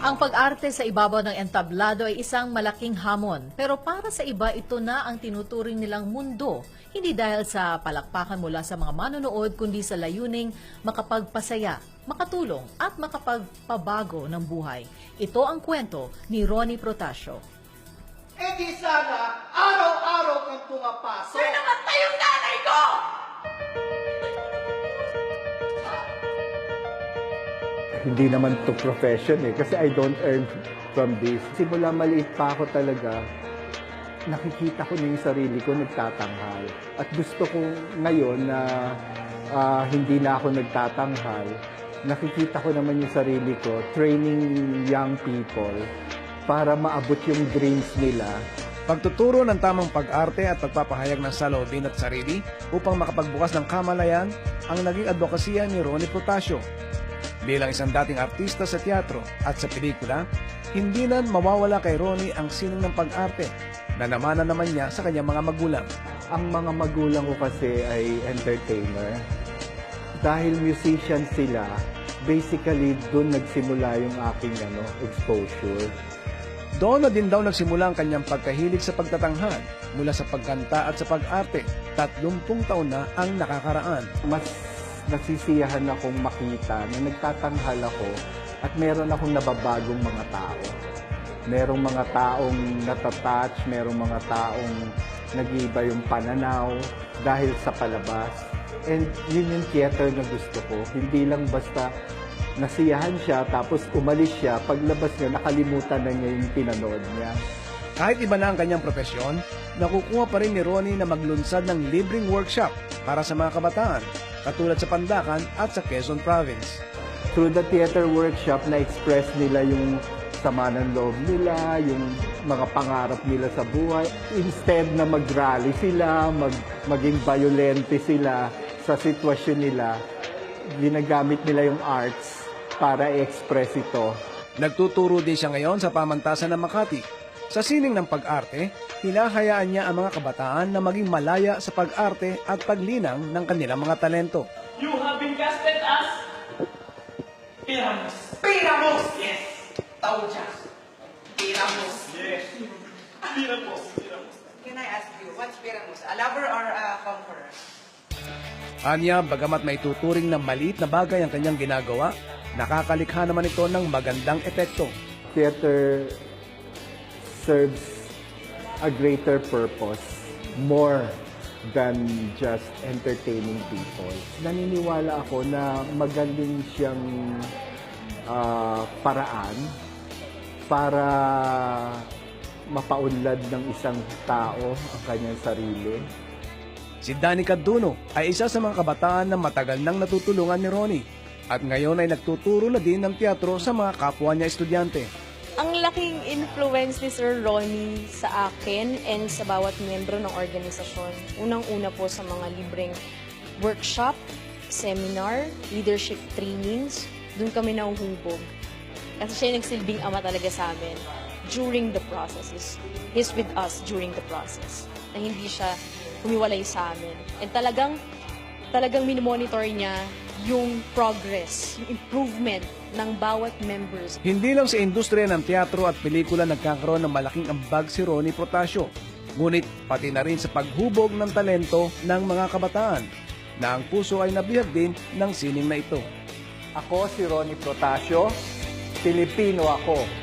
Ang pag-arte sa ibabaw ng entablado ay isang malaking hamon, pero para sa iba ito na ang tinuturing nilang mundo, hindi dahil sa palakpakan mula sa mga manonood kundi sa layuning makapagpasaya, makatulong at makapagpabago ng buhay. Ito ang kwento ni Ronnie Protasio. Eh di sana, araw-araw kang pumapasok. Sir, namatay yung nanay hindi naman to profession eh, kasi I don't earn from this. Simula maliit pa ako talaga, nakikita ko na yung sarili ko nagtatanghal. At gusto ko ngayon na ah, hindi na ako nagtatanghal, nakikita ko naman yung sarili ko, training young people para maabot yung dreams nila Pagtuturo ng tamang pag-arte at pagpapahayag ng saloobin at sarili upang makapagbukas ng kamalayan ang naging advokasya ni Ronnie Protasio. Bilang isang dating artista sa teatro at sa pelikula, hindi na mawawala kay Ronnie ang sining ng pag-arte na namanan naman niya sa kanyang mga magulang. Ang mga magulang ko kasi ay entertainer. Dahil musician sila, basically doon nagsimula yung aking ano, exposure. Doon na din daw nagsimula ang kanyang pagkahilig sa pagtatanghal mula sa pagkanta at sa pag-arte. Tatlumpung taon na ang nakakaraan. Mas nasisiyahan akong makita na nagtatanghal ako at meron akong nababagong mga tao. Merong mga taong natatouch, merong mga taong nag-iiba yung pananaw dahil sa palabas. And yun yung theater na gusto ko. Hindi lang basta nasiyahan siya tapos umalis siya. Paglabas niya, nakalimutan na niya yung pinanood niya. Kahit iba na ang kanyang profesyon, nakukuha pa rin ni Ronnie na maglunsad ng libreng workshop para sa mga kabataan, katulad sa Pandakan at sa Quezon Province. through the theater workshop na express nila yung sama ng loob nila, yung mga pangarap nila sa buhay. Instead na mag-rally sila, mag, maging violente sila sa sitwasyon nila, ginagamit nila yung arts para i-express ito. Nagtuturo din siya ngayon sa pamantasan ng Makati. Sa sining ng pag-arte, hinahayaan niya ang mga kabataan na maging malaya sa pag-arte at paglinang ng kanilang mga talento. You have been casted as... Piramos. Piramos! Yes. Tauja. Piramos. Yes. Piramos. Piramos. Can I ask you, what's Piramos? A lover or a conqueror? Anya, bagamat may tuturing na maliit na bagay ang kanyang ginagawa, nakakalikha naman ito ng magandang epekto. Theater serves a greater purpose, more than just entertaining people. Naniniwala ako na magaling siyang ah, paraan para mapaunlad ng isang tao ang kanyang sarili. Si Danny Caduno ay isa sa mga kabataan na matagal nang natutulungan ni Ronnie at ngayon ay nagtuturo na din ng teatro sa mga kapwa niya estudyante. Ang laking influence ni Sir Ronnie sa akin and sa bawat membro ng organisasyon. Unang-una po sa mga libreng workshop, seminar, leadership trainings, doon kami nahuhubog. Kasi siya yung nagsilbing ama talaga sa amin during the process. He's, with us during the process. Na hindi siya humiwalay sa amin. And talagang, talagang minomonitor niya yung progress, yung improvement ng bawat members Hindi lang sa industriya ng teatro at pelikula nagkakaroon ng malaking ambag si Ronnie Protasio, ngunit pati na rin sa paghubog ng talento ng mga kabataan na ang puso ay nabihag din ng sining na ito. Ako si Ronnie Protasio, Pilipino ako.